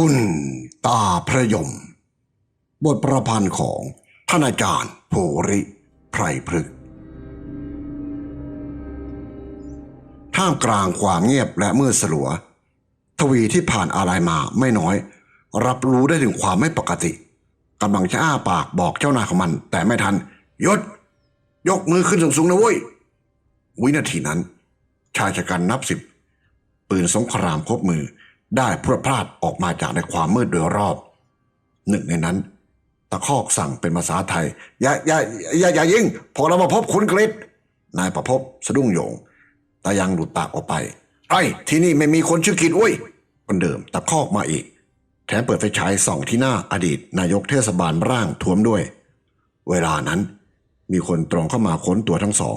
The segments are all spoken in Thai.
ตุนตาพระยม บทประพันธ์ของท่านอาจารย์โพริไพรพฤกษ์ท่ามกลางความเงียบและมืดสลัว ทวีที่ผ่านอะไรมาไม่น้อย รับรู้ได้ถึงความไม่ปกติกำลังจะอ้าปากบอกเจ้านายของมัน แต่ไม่ทันยศยกมือขึ้นสูงๆนะเว้ย วินาทีนั้น ชายชะกันนับสิบปืนสงครามครบมือ ได้พรวดพลาดออกมาจากในความมืดโดยรอบ หนึ่งในนั้น ตะคอกสั่งเป็นภาษาไทย อย่าอย่าอย่าอย่ายิงพอเรามาพบคุณกฤษนายประพบสะดุ้งโยงตายังหลุดปากออกไป ไอ้ที่นี่ไม่มีคนชื่อกิจเว้ยคนเดิมตะคอกมาอีก แถมเปิดไฟฉายส่องที่หน้าอดีต นายกเทศบาลร่างท้วมด้วย เวลานั้น มีคนตรงเข้ามาค้นตัวทั้งสอง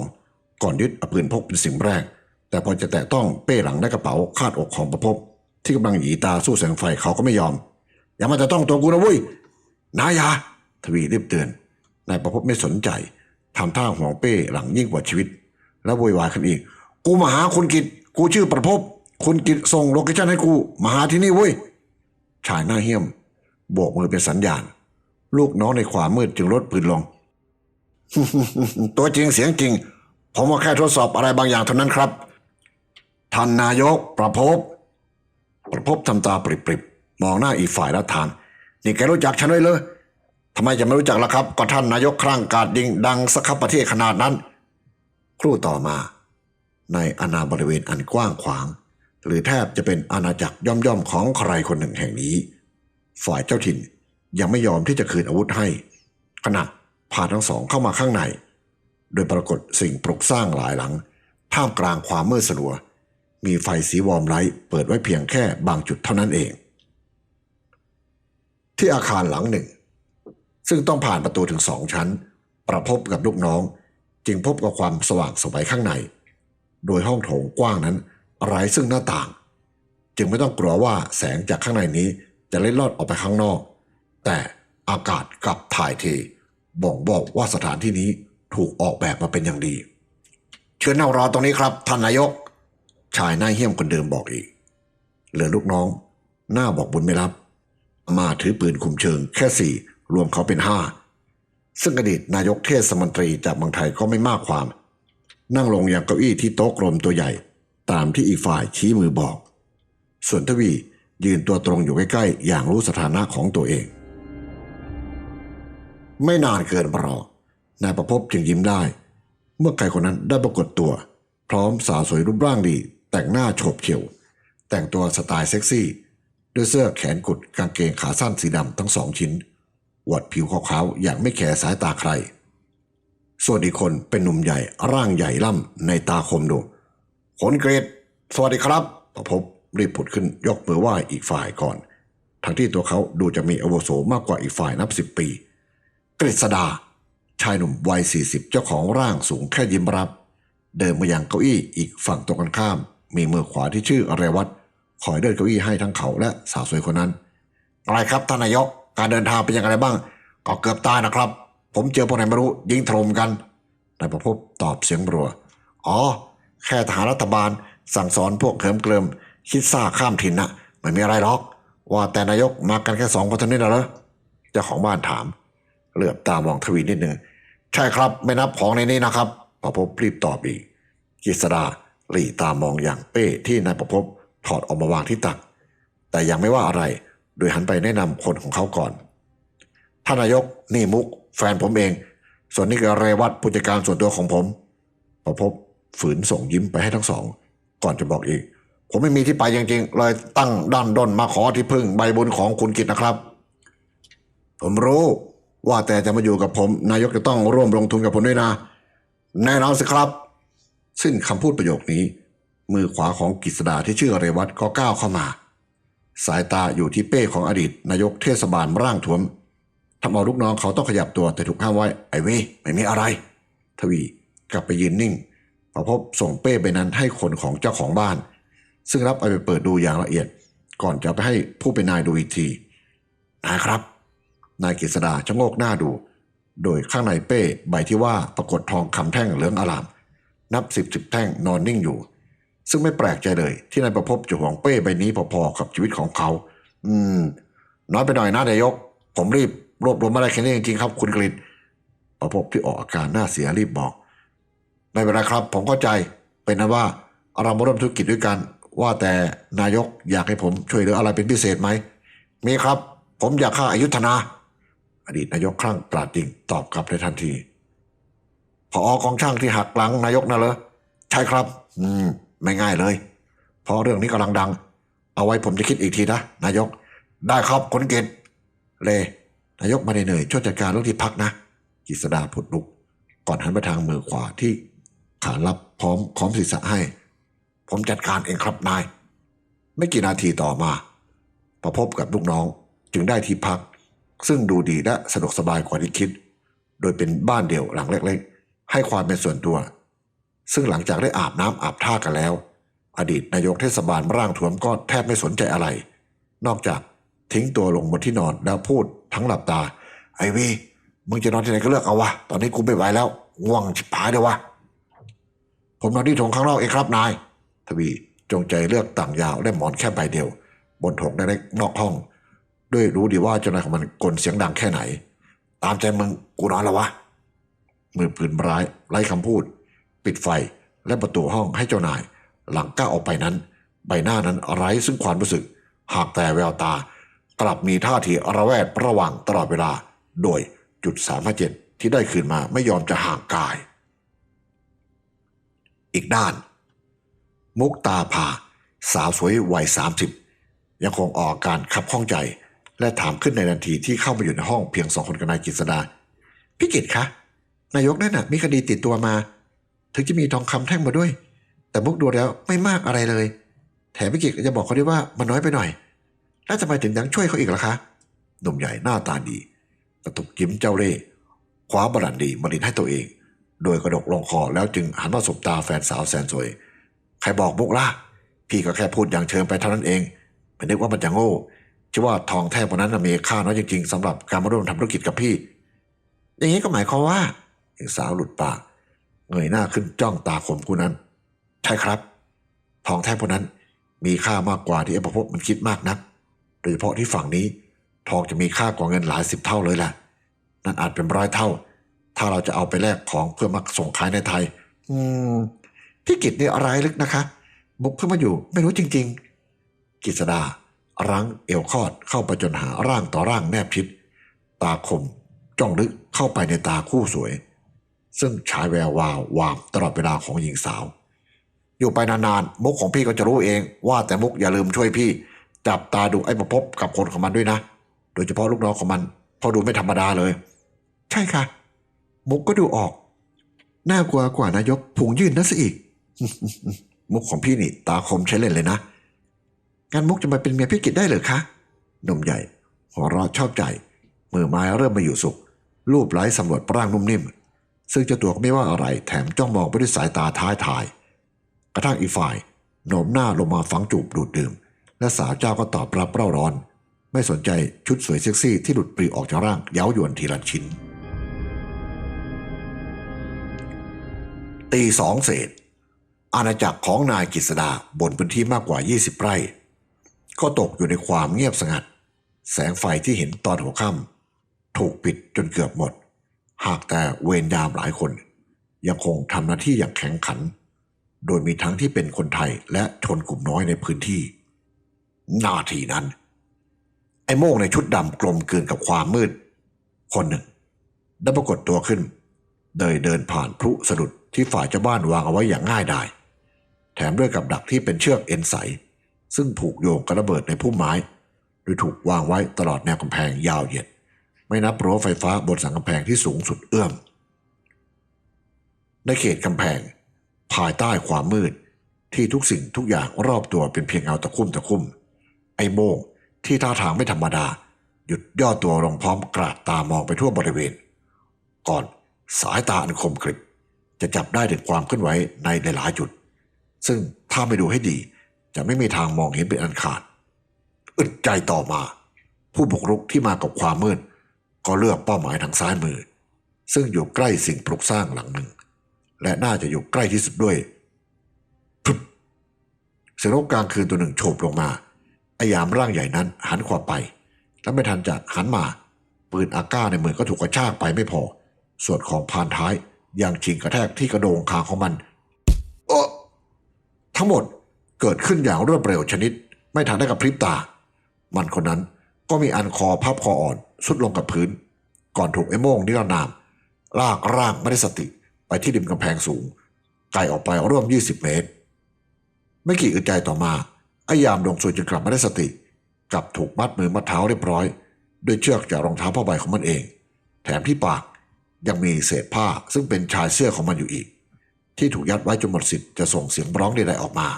ก่อนยึดอาปืนพกเป็นสิ่งแรก แต่พอจะแตะต้องเป้หลังได้กระเป๋าคาดอกของประพบ ที่กำลังหยีตาสู้แสงไฟเขาก็ไม่ยอม อย่ามาจะต้องตัวกูนะเว้ยนายาทวีรีบเตือนนายประพบไม่สนใจทำท่าห่วงเป้หลังยิ่งกว่าชีวิต แล้วโวยวายขึ้นอีก กูมาหาคุณกิจกูชื่อประพบคุณกิจส่งโลเคชั่นให้กู มาหาที่นี่เว้ยชายหน้าเหี้ยมโบกมือเป็นสัญญาณ ลูกน้องในความมืดจึงลดปืนลง ตัวจริงเสียงจริง ผมว่าแค่ทดสอบอะไรบางอย่างเท่านั้นครับ ท่านนายกประพบ ประพบทำตาปริบๆ มองหน้าอีกฝ่ายแล้วถามนี่แกรู้จักฉันด้วยเลยทำไมจะไม่รู้จักล่ะครับ ก็ท่านนายกครั่งกาดยิงดังสักขับประเทศขนาดนั้น ครู่ต่อมา ในอาณาบริเวณอันกว้างขวาง หรือแทบจะเป็นอาณาจักรย่อมๆของใครคนหนึ่งแห่งนี้ ฝ่ายเจ้าถิ่นยังไม่ยอมที่จะคืนอาวุธให้ ขณะพาทั้งสองเข้ามาข้างใน โดยปรากฏสิ่งปลุกสร้างหลายหลัง ท่ามกลางความมืดสลัว มีไฟสีวอร์มไลท์เปิดไว้เพียงแค่บางจุดเท่านั้นเอง ที่อาคารหลังหนึ่ง ซึ่งต้องผ่านประตูถึงสองชั้น ประพบกับลูกน้อง จึงพบกับความสว่างสวัยข้างใน โดยห้องโถงกว้างนั้นไร้ซึ่งหน้าต่าง จึงไม่ต้องกลัวว่าแสงจากข้างในนี้จะเล็ดลอดออกไปข้างนอก แต่อากาศกลับถ่ายเทบ่งบอกว่าสถานที่นี้ถูกออกแบบมาเป็นอย่างดี เชิญนั่งรอตรงนี้ครับท่านนายก ชายหน้าเหี้ยมคนเดิมบอกอีก เหลือลูกน้อง หน้าบอกบุญไม่รับ มาถือปืนคุมเชิงแค่สี่รวมเขาเป็นห้าซึ่งอดีตนายกเทศมนตรีจากเมืองไทยก็ไม่มากความ นั่งลงอย่างเก้าอี้ที่โต๊ะกลมตัวใหญ่ ตามที่อีกฝ่ายชี้มือบอก ส่วนทวียืนตัวตรงอยู่ใกล้ๆ อย่างรู้สถานะของตัวเอง ไม่นานเกินรอนายประพบจึงยิ้มได้ เมื่อใครคนนั้นได้ปรากฏตัว พร้อมสาวสวยรูปร่างดี แต่งหน้าโฉบเฉี่ยว แต่งตัวสไตล์เซ็กซี่ ด้วยเสื้อแขนกุดกางเกงขาสั้นสีดำทั้งสองชิ้นหวดผิวขาวๆอย่างไม่แคร์สายตาใคร ส่วนอีกคนเป็นหนุ่มใหญ่ร่างใหญ่ล่ำในตาคมดูคนเกรดสวัสดีครับประพบรีบผุดขึ้นยกมือไหว้อีกฝ่ายก่อน ทั้งที่ตัวเขาดูจะมีอวโสมากกว่าอีกฝ่ายนับสิบปี กฤษดา ชายหนุ่มวัยสี่สิบเจ้าของร่างสูงแค่ยิ้มรับ เดินมายังเก้าอี้อีกฝั่งตรงกันข้าม มีมือขวาที่ชื่ออเรวัตคอยเดินเก้าอี้ให้ทั้งเขาและสาวสวยคนนั้น อะไรครับท่านนายก การเดินทางเป็นยังไงบ้าง ก็เกือบตายนะครับ ผมเจอพวกไหนไม่รู้ยิงถล่มกันนายประพบตอบเสียงรัว อ๋อ แค่ทหารรัฐบาล สั่งสอนพวกเขิมเกลิมคิดซ่าข้ามถิ่นนะไม่มีอะไรหรอก ว่าแต่นายกมากันแค่สองคนเท่านี้นะเหรอเจ้าของบ้านถาม เหลือบตามองทวีนิดหนึ่งใช่ครับไม่นับของในนี้นะครับประพบรีบตอบอีกกฤษดา หลีตามองอย่างเป้ที่นายประพบถอดออกมาวางที่ตัก แต่ยังไม่ว่าอะไร โดยหันไปแนะนำคนของเขาก่อน ท่านนายกนี่มุก แฟนผมเอง ส่วนนี้ก็เรวัตผู้จัดการส่วนตัวของผม ประพบฝืนส่งยิ้มไปให้ทั้งสอง ก่อนจะบอกอีก ผมไม่มีที่ไปจริงๆเลยตั้งด้านด้นมาขอที่พึ่งใบบุญของคุณกิตนะครับ ผมรู้ว่าแต่จะมาอยู่กับผม นายกจะต้องร่วมลงทุนกับผมด้วยนะ แน่นอนสิครับ ซึ่งคำพูดประโยคนี้ มือขวาของกิษดาที่ชื่อเรวัตก็ก้าวเข้ามา สายตาอยู่ที่เป้ของอดีตนายกเทศบาลร่างทวมทำเอาลูกน้องเขาต้องขยับตัวแต่ถูกห้ามไว้ไอ้เว้ยไม่มีอะไร ทวีกลับไปยืนนิ่งพอพบส่งเป้ไปนั้นให้คนของเจ้าของบ้าน ซึ่งรับเอาไปเปิดดูอย่างละเอียด ก่อนจะไปให้ผู้เป็นนายดูอีกทีนายครับ นายกฤษดาชะโงกหน้าดู โดยข้างในเป้ใบที่ว่าปรากฏทองคำแท่งเหลืองอลาม นับสิบสิบแท่งนอนนิ่งอยู่ ซึ่งไม่แปลกใจเลย ที่นายประพบจะห่วงเป้ใบนี้พอๆกับชีวิตของเขา อืม น้อยไปหน่อยนะนายก ผมรีบรวบรวมมาได้แค่นี้จริงๆครับ คุณกฤษประพบที่ออกอาการหน้าเสียรีบบอกไม่เป็นไรครับ ผมเข้าใจเป็นนั้นว่าเรามาร่วมธุรกิจด้วยกัน ว่าแต่นายกอยากให้ผมช่วยเหลืออะไรเป็นพิเศษไหมมีครับ ผมอยากฆ่าอายุธนา อดีตนายกคลั่งกราดยิงตอบกลับในทันที พออกองช่างที่หักหลังนายกนะเหรอใช่ครับ อืม ไม่ง่ายเลยเพราะเรื่องนี้กำลังดัง เอาไว้ผมจะคิดอีกทีนะนายก ได้ครับคนเกตเลนายกมาเหนื่อยช่วยจัดการเรื่องที่พักนะกิษดาผุดลุก ก่อนหันไปทางมือขวาที่ขารับพร้อมค้อมศีรษะให้ ผมจัดการเองครับนาย ไม่กี่นาทีต่อมา ประพบกับลูกน้องจึงได้ที่พัก ซึ่งดูดีและสะดวกสบายกว่าที่คิด โดยเป็นบ้านเดี่ยวหลังเล็กๆ ให้ความเป็นส่วนตัว ซึ่งหลังจากได้อาบน้ำอาบท่ากันแล้ว อดีตนายกเทศบาลร่างทวมก็แทบไม่สนใจอะไร นอกจากทิ้งตัวลงบนที่นอนแล้วพูดทั้งหลับตา ไอวีมึงจะนอนที่ไหนก็เลือกเอาวะ ตอนนี้กูไม่ไหวแล้วง่วงชิบหายเลยวะ ผมนอนที่ถงข้างนอกเองครับนาย ทวีจงใจเลือกต่างยาวและหมอนแค่ใบเดียว บนถงเล็กนอกห้อง ด้วยรู้ดีว่าเจ้านายของมันกลเสียงดังแค่ไหน ตามใจมึงกูนอนแล้ววะ มือปืนร้าย ไร้คำพูด ปิดไฟและประตูห้องให้เจ้านาย หลังก้าวออกไปนั้น ใบหน้านั้นไร้ซึ่งความรู้สึก หากแต่แววตา กลับมีท่าทีระแวดระวังตลอดเวลา โดยจุดสามเจ็ดที่ได้คืนมาไม่ยอมจะห่างกาย อีกด้าน มุกตาผาสาวสวยวัยสามสิบยังคงออกอาการขับข้องใจ และถามขึ้นในทันทีที่เข้ามาอยู่ในห้องเพียงสองคนกับนายกฤษดาพี่กิตคะ นายกนั่นน่ะมีคดีติดตัวมา ถึงจะมีทองคำแท่งมาด้วย แต่มุกดูแล้วไม่มากอะไรเลย แถมพี่กิกจะบอกเขาด้วยว่ามันน้อยไปหน่อย แล้วทำไมถึงยังช่วยเขาอีกล่ะคะ หนุ่มใหญ่หน้าตาดี กระตุกยิ้มเจ้าเร่ห์คว้าบรันดีมาดินให้ตัวเอง โดยกระดกลงคอแล้วจึงหันมาสบตาแฟนสาวแสนสวย ใครบอกมุกล่ะ พี่ก็แค่พูดอย่างเชิงไปเท่านั้นเองไม่นึกว่ามันจะโง่จะว่าทองแท่งพวกนั้นมีค่าน้อยจริงๆสำหรับการมาร่วมทำธุรกิจกับพี่ อย่างนี้ก็หมายความว่า หญิงสาวหลุดปาก เงยหน้าขึ้นจ้องตาขมกูนั้น ใช่ครับ ทองแท่งพวกนั้นมีค่ามากกว่าที่ไอ้ประพบมันคิดมากนัก โดยเฉพาะที่ฝั่งนี้ ทองจะมีค่ากว่าเงินหลายสิบเท่าเลยแหละนั่นอาจเป็นร้อยเท่า ถ้าเราจะเอาไปแลกของเพื่อมาส่งขายในไทย อืมพี่กิตนี่อะไรลึกนะคะ บุกเพิ่งมาอยู่ไม่รู้จริง ๆ กิษดารั้งเอวคอดเข้าไปจนหาร่างต่อร่างแนบชิด ตาคมจ้องลึกเข้าไปในตาคู่สวย ซึ่งฉายแวววาววามตลอดเวลาของหญิงสาว อยู่ไปนานๆมุกของพี่ก็จะรู้เองว่าแต่มุกอย่าลืมช่วยพี่ จับตาดูไอ้ประพบกับคนของมันด้วยนะ โดยเฉพาะลูกน้องของมันเพอดูไม่ธรรมดาเลย ใช่ค่ะ มุกก็ดูออก น่ากลัวกว่านายกพุงยื่นนั่นซะอีก มุกของพี่นี่ตาคมใช้เล่นเลยนะงานมุกจะมาเป็นเมียพี่กิจได้เหรือคะหนุ่มใหญ่หัวเราะชอบใจมือไม้เริ่มมาอยู่สุขรูปไล้สำรวจร่างนุ่มนิ่ม ซึ่งเจ้าตัวก็ไม่ว่าอะไรแถมจ้องมองไปด้วยสายตาท้ายทาย กระทั่งอีกฝ่ายโน้มหน้าลงมาฝังจูบดูดดื่ม และสาวเจ้าก็ตอบรับเร่าร้อน ไม่สนใจชุดสวยเซ็กซี่ที่หลุดปลีออกจากร่างเย้ายวนทีละชิ้น ตีสองเศษ อาณาจักรของนายกฤษดาบนพื้นที่มากกว่า 20 ไร่ ก็ตกอยู่ในความเงียบสงัด แสงไฟที่เห็นตอนหัวค่ำถูกปิดจนเกือบหมด หากแต่เวรยามหลายคน ยังคงทำหน้าที่อย่างแข็งขัน โดยมีทั้งที่เป็นคนไทยและชนกลุ่มน้อยในพื้นที่นาทีนั้น ไอ้โม่งในชุดดำกลมกลืนกับความมืด คนหนึ่ง ได้ปรากฏตัวขึ้นโดยเดินผ่านพลุสะดุดที่ฝ่ายเจ้าบ้านวางเอาไว้อย่างง่ายดาย แถมด้วยกับดักที่เป็นเชือกเอ็นใส ซึ่งผูกโยงกระเบิดในพุ่มไม้ โดยถูกวางไว้ตลอดแนวกำแพงยาวเหยียด ไม่นับรั้วไฟฟ้าบนสันกำแพงที่สูงสุดเอื้อม ในเขตกำแพง ภายใต้ความมืดที่ทุกสิ่งทุกอย่างรอบตัวเป็นเพียงเงาตะคุ่มตะคุ่ม ไอ้โมงที่ท่าทางไม่ธรรมดา หยุดย่อตัวลงพร้อมกราดตามองไปทั่วบริเวณ ก่อนสายตาอันคมกริบจะจับได้ถึงความเคลื่อนไหวในหลายจุด ซึ่งถ้าไม่ดูให้ดีจะไม่มีทางมองเห็นเป็นอันขาด อึดใจต่อมา ผู้บุกรุกที่มากับความมืด ก็เลือกเป้าหมายทางซ้ายมือ ซึ่งอยู่ใกล้สิ่งปลูกสร้างหลังหนึ่ง และน่าจะอยู่ใกล้ที่สุดด้วยพึบเสียงนกกลางคืนตัวหนึ่งโฉบลงมาไอยามร่างใหญ่นั้นหันขวาไป และไม่ทันจะหันมาปืนอาก้าในมือก็ถูกกระชากไปไม่พอ ส่วนของพานท้ายยังชิงกระแทกที่กระโดงคางของมันโอ้ทั้งหมดเกิดขึ้นอย่างรวดเร็วชนิด ไม่ทันได้กับพริบตา มันคนนั้นก็มีอันคอพับคออ่อน สุดลงกับพื้น ก่อนถูกไอ้โม่งนิรนาม ลากร่างไม่ได้สติไปที่ริมกำแพงสูงไกลออกไปร่วม 20 เมตร ไม่กี่อึดใจต่อมาไอ้ยามดงสุยจึงกลับมาได้สติ กลับถูกมัดมือมัดเท้าเรียบร้อยด้วยเชือกจากรองเท้าผ้าใบของมันเอง แถมที่ปากยังมีเศษผ้าซึ่งเป็นชายเสื้อของมันอยู่อีก ที่ถูกยัดไว้จนหมดสิทธิ์จะส่งเสียงร้องใดๆออกมา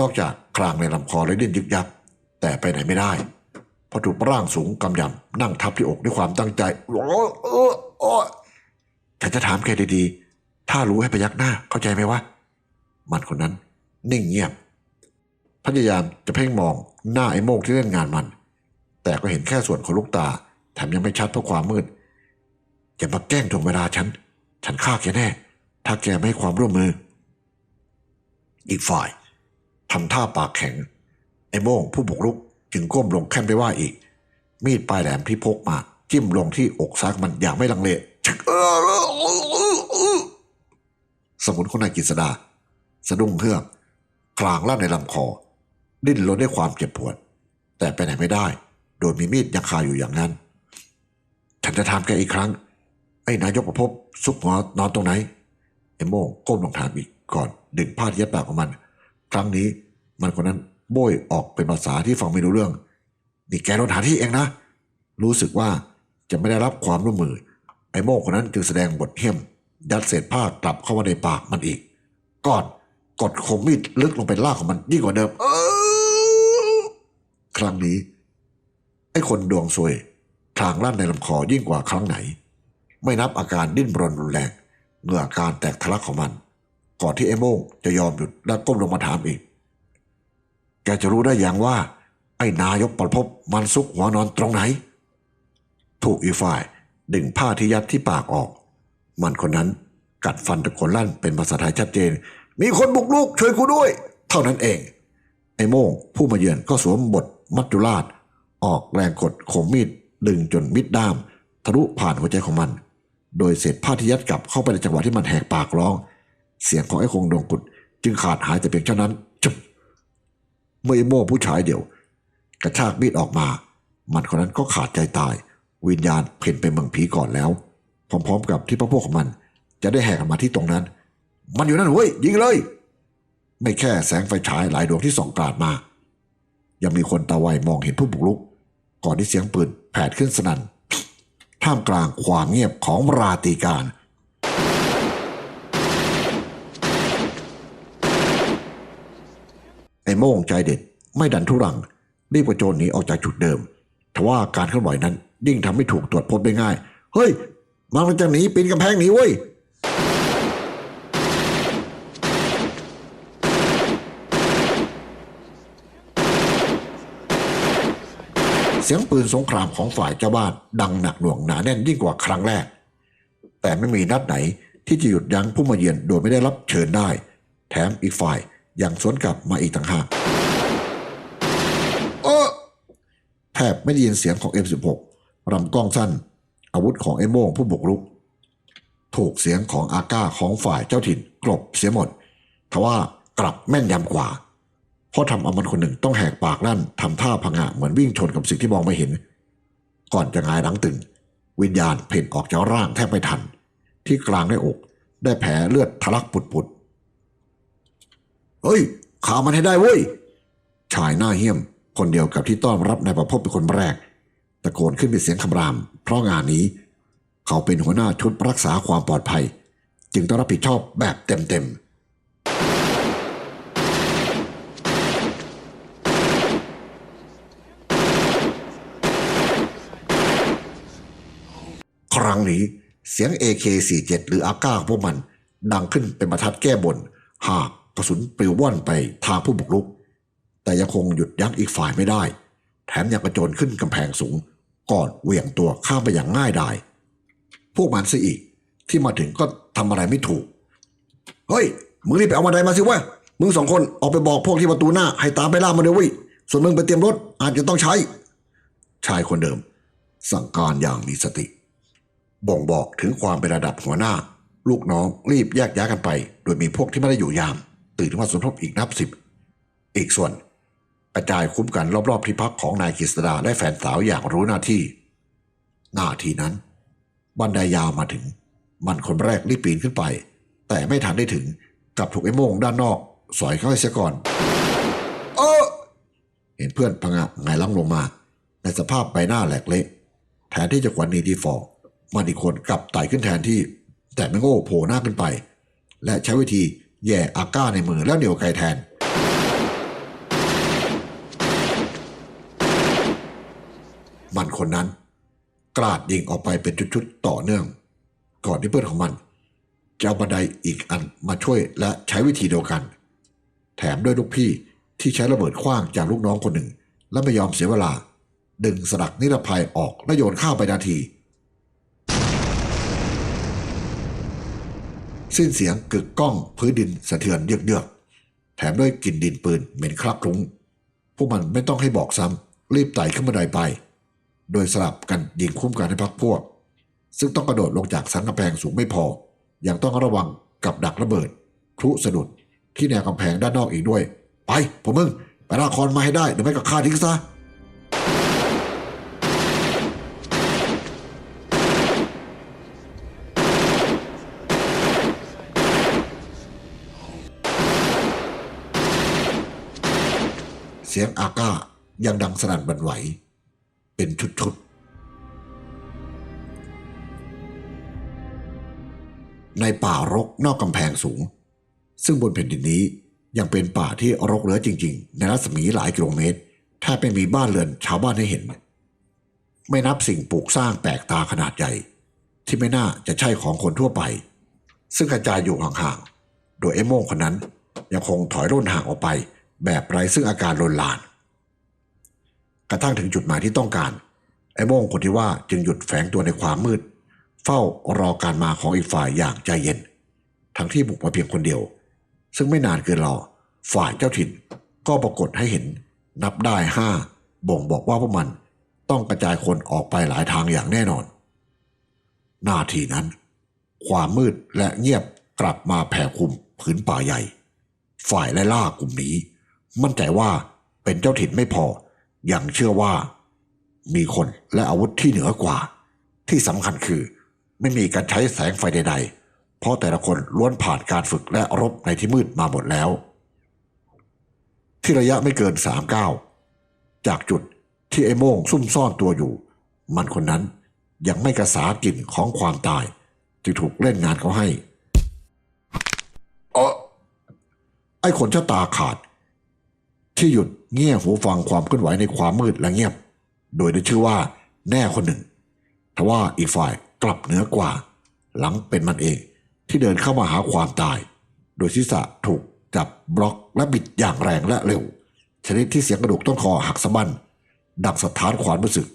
นอกจากคลางในลำคอและดิ้นยึกยักแต่ไปไหนไม่ได้ พราะถูกร่างสูงกำยำนั่งทับที่อกด้วยความตั้งใจโอ้โอ้โอ้ฉันจะถามแกดีๆ ถ้ารู้ให้พยักหน้าเข้าใจไหมวะ มันคนนั้น นิ่งเงียบ พยายามจะเพ่งมองหน้าไอ้โมกที่เล่นงานมัน แต่ก็เห็นแค่ส่วนของลูกตา แถมยังไม่ชัดเพราะความมืด อย่ามาแกล้งทวงเวลาฉัน ฉันฆ่าแกแน่ ถ้าแกไม่ให้ความร่วมมือ อีกฝ่ายทำท่าปากแข็ง ไอ้โมงผู้บุกรุก จึงก้มลงแค่นไปว่าอีก มีดปลายแหลมที่พกมา จิ้มลงที่อกซายของมันอย่างไม่ลังเลชึกสมุนของนายกิษดา สะดุ้งเฮือกกลางลั่นในลำคอ ดิ้นรนด้วยความเจ็บปวด แต่ไปไหนไม่ได้ โดยมีมีดยังคาอยู่อย่างนั้น ฉันจะถามแกอีกครั้ง ไอ้นายกประพบซุกหัวนอนตรงไหนไอ้โม่งก้มลงถามอีกก่อน ดึงผ้าที่ยัดปากของมัน ครั้งนี้มันคนนั้น โบยออกเป็นภาษาที่ฟังไม่รู้เรื่อง นี่แกโดนหาที่เองนะ รู้สึกว่าจะไม่ได้รับความร่วมมือ ไอ้โม่งคนนั้นจึงแสดงบทเหี้ยม ยัดเศษผ้ากลับเข้ามาในปากมันอีก ก่อนกดคมมีดลึกลงไปล่างของมันยิ่งกว่าเดิม ครั้งนี้ ไอ้คนดวงซวยทางลั่นในลำคอยิ่งกว่าครั้งไหน ไม่นับอาการดิ้นรนรุนแรงเหงื่ออาการแตกทะลักของมัน ก่อนที่ไอ้โม่งจะยอมหยุดและก้มลงมาถามอีก แกจะรู้ได้อย่างว่า ไอ้นายกปรพบมันซุกหัวนอนตรงไหน ถูกอีฝ่ายดึงผ้าที่ยัดที่ปากออก มันคนนั้นกัดฟันตะโกนลั่นเป็นภาษาไทยชัดเจน มีคนบุกลุกช่วยกูด้วย เท่านั้นเอง ไอ้โม่งผู้มาเยือนก็สวมบทมัจจุราช ออกแรงกดข่มมีดดึงจนมิดด้าม ทะลุผ่านหัวใจของมัน โดยเศษผ้าที่ยัดกลับเข้าไปในจังหวะที่มันแหกปากร้อง เสียงของไอ้คงดวงกุดจึงขาดหายแต่เพียงเท่านั้น เมื่อไอโม่ผู้ชายเดี่ยว กระชากมีดออกมา มันคนนั้นก็ขาดใจตาย วิญญาณเพ่นไปเมืองผีก่อนแล้ว พร้อมๆ กับที่พระพวกของมัน จะได้แหกมาที่ตรงนั้น มันอยู่นั่นเว้ยยิงเลย ไม่แค่แสงไฟฉายหลายดวงที่ส่องกราดมา ยังมีคนตาไวมองเห็นผู้บุกรุก ก่อนที่เสียงปืนแผดขึ้นสนั่นท่ามกลางความเงียบของราตรีการ ไอ้โม่งใจเด็ดไม่ดันทุรัง รีบกระโจนหนีออกจากจุดเดิมทว่าการเคลื่อนไหวนั้น ยิ่งทำให้ถูกตรวจพบได้ง่าย เฮ้ย มันจะหนีปีนกำแพงหนีเว้ยเสียงปืนสงครามของฝ่ายเจ้าบ้านดังหนักหน่วงหนาแน่นยิ่งกว่าครั้งแรก แต่ไม่มีนัดไหนที่จะหยุดยั้งผู้มาเยือนโดยไม่ได้รับเชิญได้ แถมอีกฝ่าย อยังสวนกลับมาอีกต่างหากเออแทบไม่ได้ยินเสียงของ M16 รำกล้องสั้น อาวุธของไอ้โม่งผู้บุกรุก ถูกเสียงของอาก้าของฝ่ายเจ้าถิ่นกลบเสียหมดทว่ากลับแม่นยำกว่าเพราะทำเอามันคนหนึ่งต้องแหกปากลั่นทำท่าพังงะเหมือนวิ่งชนกับสิ่งที่มองไม่เห็น ก่อนจะงายหลังตึง วิญญาณเพ่นออกจากร่างแทบไม่ทัน ที่กลางหน้อก ได้แผลเลือดทะลักปุดๆ เฮ้ยข่ามันให้ได้เว้ย ชายหน้าเหี้ยม คนเดียวกับที่ต้อนรับนายประพบเป็นคนแรก ตะโกนขึ้นเป็นเสียงคำราม เพราะงานนี้ เขาเป็นหัวหน้าชุดรักษาความปลอดภัย จึงต้องรับผิดชอบแบบเต็มๆครั้งนี้เสียง AK47 หรืออาก้าของพวกมัน ดังขึ้นเป็นประทัดแก้บนหาก กระสุนปลิวว่อนไปทางผู้บุกรุก แต่ยังคงหยุดยั้งอีกฝ่ายไม่ได้ แถมยังกระโจนขึ้นกำแพงสูง ก่อนเหวี่ยงตัวข้ามไปอย่างง่ายดาย พวกมันซะอีกที่มาถึงก็ทำอะไรไม่ถูก เฮ้ย มึงรีบไปเอามาไดมาสิวะ มึงสองคนออกไปบอกพวกที่ประตูหน้า ให้ตามไปล่ามันเดี๋ยววิส่วนมึงไปเตรียมรถอาจจะต้องใช้ ชายคนเดิม สั่งการอย่างมีสติ บ่งบอกถึงความเป็นระดับหัวหน้า ลูกน้องรีบแยกย้ายกันไป โดยมีพวกที่ไม่ได้อยู่ยาม ตื่นมาสมทบอีกนับสิบ อีกส่วนกระจายคุ้มกันรอบๆที่พักของนายกฤษดาและแฟนสาวอย่างรู้หน้าที่ หน้าที่นั้นบันไดยาวมาถึง มันคนแรกรีบปีนขึ้นไป แต่ไม่ทันได้ถึงกลับถูกไอ้โมงด้านนอก สอยเข้าไปเสียก่อนเออเห็นเพื่อนพังะหงายหลังลงมา ในสภาพใบหน้าแหลกเละแทนที่จะขวัญนีดีฟอร์มันอีกคนกลับไต่ขึ้นแทนที่ แต่ไม่โง่โผล่หน้าขึ้นไป และใช้วิธี แย่อาก้าในมือแล้วเหนียวไกลแทน มันคนนั้น กราดยิงออกไปเป็นชุดๆต่อเนื่อง ก่อนที่เพื่อนของมันจะเอาบันไดอีกอันมาช่วยและใช้วิธีเดียวกัน แถมด้วยลูกพี่ที่ใช้ระเบิดขว้างจากลูกน้องคนหนึ่ง และไม่ยอมเสียเวลา ดึงสลักนิรภัยออกและโยนข้ามไปนาที สิ้นเสียงกึกก้องพื้นดินสะเทือนเยือกๆแถมด้วยกลิ่นดินปืนเหม็นคลักคลุ้งพวกมันไม่ต้องให้บอกซ้ำรีบไต่ขึ้นบันไดไป โดยสลับกันยิงคุ้มกันให้พักพวก ซึ่งต้องกระโดดลงจากสันกำแพงสูงไม่พอ ยังต้องระวังกับดักระเบิดพลุสะดุดที่แนวกำแพงด้านนอกอีกด้วย ไปผมมึงไปลากคอนมาให้ได้หรือไม่ก็ฆ่าทิ้งซะ เสียงอาก้ายังดังสนั่นบันไหว เป็นชุดๆ ในป่ารกนอกกำแพงสูง ซึ่งบนแผ่นดินนี้ยังเป็นป่าที่รกเหลือจริง ๆ ในรัศมีหลายกิโลเมตรแทบไม่มีบ้านเรือนชาวบ้านให้เห็น ไม่นับสิ่งปลูกสร้างแปลกตาขนาดใหญ่ ที่ไม่น่าจะใช่ของคนทั่วไป ซึ่งกระจายอยู่ห่างๆ โดยไอ้โม่งคนนั้นยังคงถอยร่นห่างออกไป แบบไร้ซึ่งอาการลนลาน กระทั่งถึงจุดหมายที่ต้องการ ไอ้โม่งคนที่ว่าจึงหยุดแฝงตัวในความมืด เฝ้ารอการมาของอีกฝ่ายอย่างใจเย็น ทั้งที่บุกมาเพียงคนเดียว ซึ่งไม่นานเกินรอฝ่ายเจ้าถิ่น ก็ปรากฏให้เห็นนับได้ห้าบ่งบอกว่าพวกมันต้องกระจายคนออกไปหลายทางอย่างแน่นอน หน้าทีนั้น ความมืดและเงียบกลับมาแผ่คลุมผืนป่าใหญ่ ฝ่ายไล่ล่ากลุ่มนี้ มั่นใจว่าเป็นเจ้าถิ่นไม่พอ ยังเชื่อว่า มีคนและอาวุธที่เหนือกว่า ที่สำคัญคือ ไม่มีการใช้แสงไฟใด ๆ เพราะแต่ละคนล้วนผ่านการฝึกและรบในที่มืดมาหมดแล้ว ที่ระยะไม่เกินสามก้าวจากจุดที่ไอ้โม่งซุ่มซ่อนตัวอยู่ มันคนนั้นยังไม่กระสากลิ่นของความตายจึงถูกเล่นงานเขาให้ เออไอ้คนชะตาขาด ที่หยุดเงี่ยหูฟังความเคลื่อนไหวในความมืดและเงียบ โดยได้ชื่อว่า แน่คนหนึ่งทว่าอีกฝ่ายกลับเหนือกว่า หลังเป็นมันเองที่เดินเข้ามาหาความตาย โดยศีรษะถูกจับบล็อกและบิดอย่างแรงและเร็ว ชนิดที่เสียงกระดูกต้นคอหักสะบั้นดังสถานขวานรู้สึก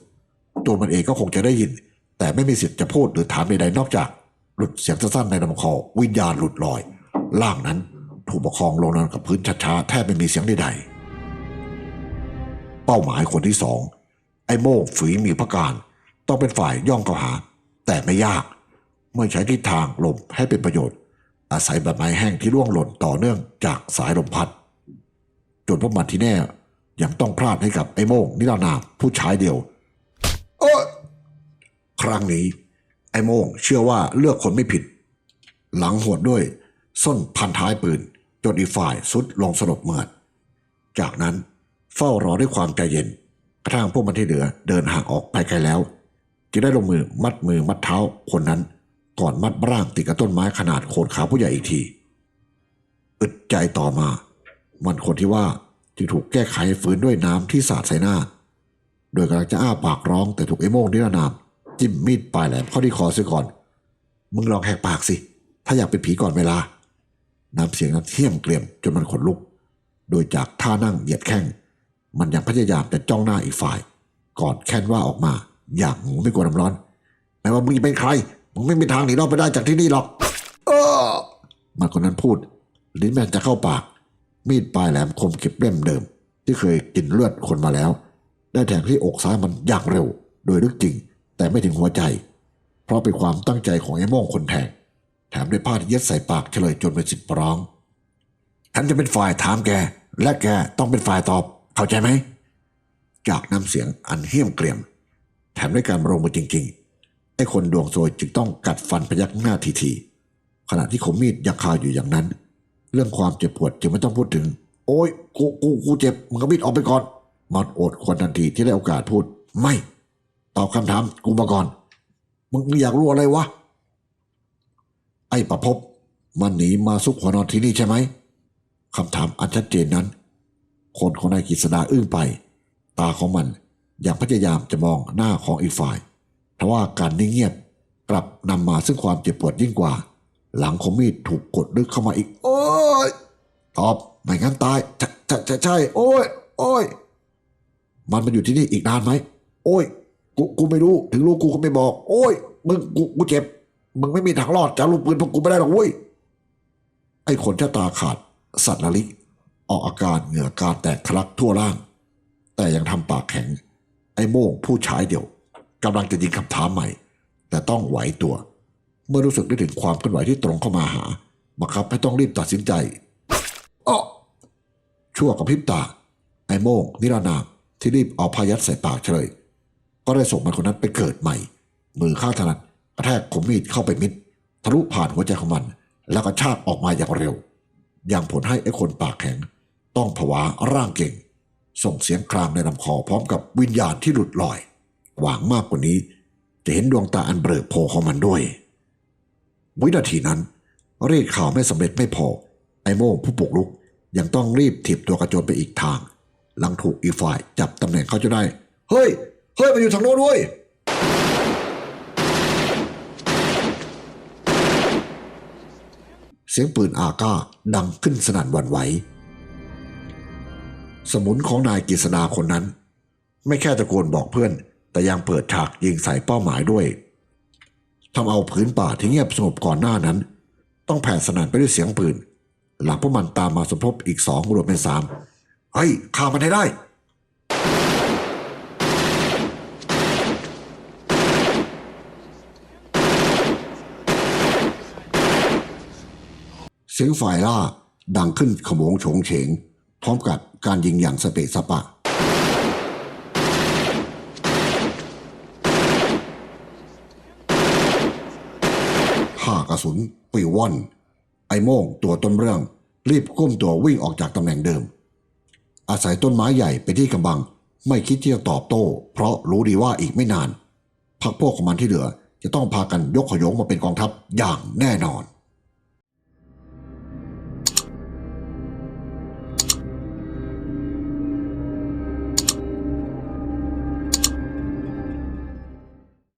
ตัวมันเองก็คงจะได้ยิน แต่ไม่มีสิทธิ์จะพูดหรือถามใดๆนอกจาก หลุดเสียงสั้นๆในลำคอวิญญาณหลุดลอย ล่างนั้นถูกประคองลงนอนกับพื้นช้าๆแทบไม่มีเสียงใดๆ เป้าหมายคนที่สองไอ้โม่งฝีมีพระการ ต้องเป็นฝ่ายย่องเข้าหา แต่ไม่ยาก เมื่อใช้ทิศทางลมให้เป็นประโยชน์ อาศัยใบไม้แห้งที่ร่วงหล่นต่อเนื่องจากสายลมพัดจนพวกมันที่แน่ยังต้องพลาดให้กับไอ้โม่งนิรนามผู้ชายเดียวเออครั้งนี้ไอ้โม่งเชื่อว่าเลือกคนไม่ผิด หลังหวดด้วย ส้นพันท้ายปืน จนอีกฝ่ายสุดลงสลบเหมือดจากนั้น เฝ้ารอด้วยความใจเย็น กระทั่งพวกมันที่เหลือเดินห่างออกไปไกลแล้ว จึงได้ลงมือมัดมือมัดเท้าคนนั้น ก่อนมัดร่างติดกับต้นไม้ขนาดโคนขาผู้ใหญ่อีกที อึดใจต่อมา มันคนที่ว่าจึงถูกแก้ไขฟื้นด้วยน้ำที่สาดใส่หน้า โดยกำลังจะอ้าปากร้องแต่ถูกไอ้โม่งนิรนาม จิ้มมีดปลายแหลมเข้าที่คอเสียก่อน มึงลองแหกปากสิ ถ้าอยากเป็นผีก่อนเวลาน้ำเสียงนั้นเที่ยมเกลียมจนมันขนลุก โดยจากท่านั่งเหยียดแข้ง มันยังพยายามจะจ้องหน้าอีกฝ่าย ก่อนแค้นว่าออกมา อย่างหมูไม่กลัวน้ำร้อนไม่ว่ามึงจะเป็นใครมึงไม่มีทางหนีรอดไปได้จากที่นี่หรอกเออมันคนนั้นพูด ลิ้นแม่งจะเข้าปาก มีดปลายแหลมคมเก็บเล่มเดิม ที่เคยกินเลือดคนมาแล้ว ได้แทงที่อกซ้ายมันอย่างเร็ว โดยลึกจริง แต่ไม่ถึงหัวใจ เพราะเป็นความตั้งใจของไอ้โม่งคนแทงแถมด้วยผ้าที่เย็ดใส่ปากเฉลยจนเป็นสิบร้องฉันจะเป็นฝ่ายถามแก และแกต้องเป็นฝ่ายตอบ เข้าใจไหม จากน้ำเสียงอันเหี้ยมเกรียม แถมด้วยการลงมือจริง ๆ ไอ้คนดวงซยจึงต้องกัดฟันพยักหน้าทีๆขณะที่คมมีดยังคาอยู่อย่างนั้น เรื่องความเจ็บปวดจึงไม่ต้องพูดถึง โอ้ยกูกูกูเจ็บมึงก็มีดออกไปก่อนมอดโอดควรทันทีที่ได้โอกาสพูด ไม่ ตอบคำถามกูมาก่อน มึงมึงอยากรู้อะไรวะ ไอ้ประพบมันหนีมาซุกหัวนอนที่นี่ใช่ไหมคำถามอันชัดเจนนั้น คนของนายกฤษดาอึ้งไป ตาของมันอยังพยายามจะมองหน้าของอีกฝ่ายทว่าการนิ่งเงียบกลับนำมาซึ่งความเจ็บปวดยิ่งกว่า หลังของมีดถูกกดลึกเข้ามาอีก โอ้ยตอบไม่งั้นตายใช่ใช่ใช่ใชโอ้ยโอ้ยมันมาอยู่ที่นี่อีกนานไหมโอ้ยกูกูไม่รู้ถึงรู้กูก็ไม่บอก โอ้ยมึงกูกูเจ็บ มึงไม่มีทางรอดจะเอาลูกปืนพวกกูไม่ได้หรอกเว้ยไอ้คนชะตาขาดสัตว์ละลิก ออกอาการเหงื่อการแตกทะลักทั่วร่าง แต่ยังทำปากแข็ง ไอ้โม่งผู้ชายเดี่ยวกำลังจะยิงคำถามใหม่ แต่ต้องไหวตัว เมื่อรู้สึกได้ถึงความเคลื่อนไหวที่ตรงเข้ามาหาบังคับให้ต้องรีบตัดสินใจอ้อชั่วกับพริบตา ไอ้โม่งนิรนามที่รีบเอาพายัดใส่ปากเฉลย ก็ได้ส่งมันคนนั้นไปเกิดใหม่ มือข้างถนัดกระแทกคมมีดเข้าไปมิดทะลุผ่านหัวใจของมัน แล้วก็ชากออกมาอย่างเร็ว อย่างผลให้ไอ้คนปากแข็ง ต้องผวาร่างเก่ง ส่งเสียงครางในลำคอพร้อมกับวิญญาณที่หลุดลอย หวังมากกว่านี้ จะเห็นดวงตาอันเบิกโพของมันด้วย วินาทีนั้น เรียกข่าวไม่สำเร็จไม่พอ ไอโม่งผู้ปลุกลุกยังต้องรีบถีบตัวกระโจนไปอีกทาง หลังถูกอีฝ่ายจับตำแหน่งเขาจะได้ เฮ้ย เฮ้ยมาอยู่ทางโน้นด้วยเสียงปืนอาก้าดังขึ้นสนั่นวันไหว สมุนของนายกฤษดาคนนั้น ไม่แค่ตะโกนบอกเพื่อน แต่ยังเปิดฉากยิงใส่เป้าหมายด้วยทำเอาผืนป่าที่เงียบสงบก่อนหน้านั้น ต้องแผ่สนั่นไปด้วยเสียงปืน หลังพวกมันตามมาสมทบอีกสองรวมเป็นสามเฮ้ยฆ่ามันให้ได้เสียงฝ่ายล่าดังขึ้นขโมงโฉงเฉง พร้อมกับการยิงอย่างสเปะสปะห้ากระสุนปลิว่อน ไอโม่งตัวต้นเรื่อง รีบก้มตัววิ่งออกจากตำแหน่งเดิม อาศัยต้นไม้ใหญ่ไปที่กำบัง ไม่คิดที่จะตอบโต้ เพราะรู้ดีว่าอีกไม่นาน พักพวกของมันที่เหลือ จะต้องพากันยกขยงมาเป็นกองทัพอย่างแน่นอน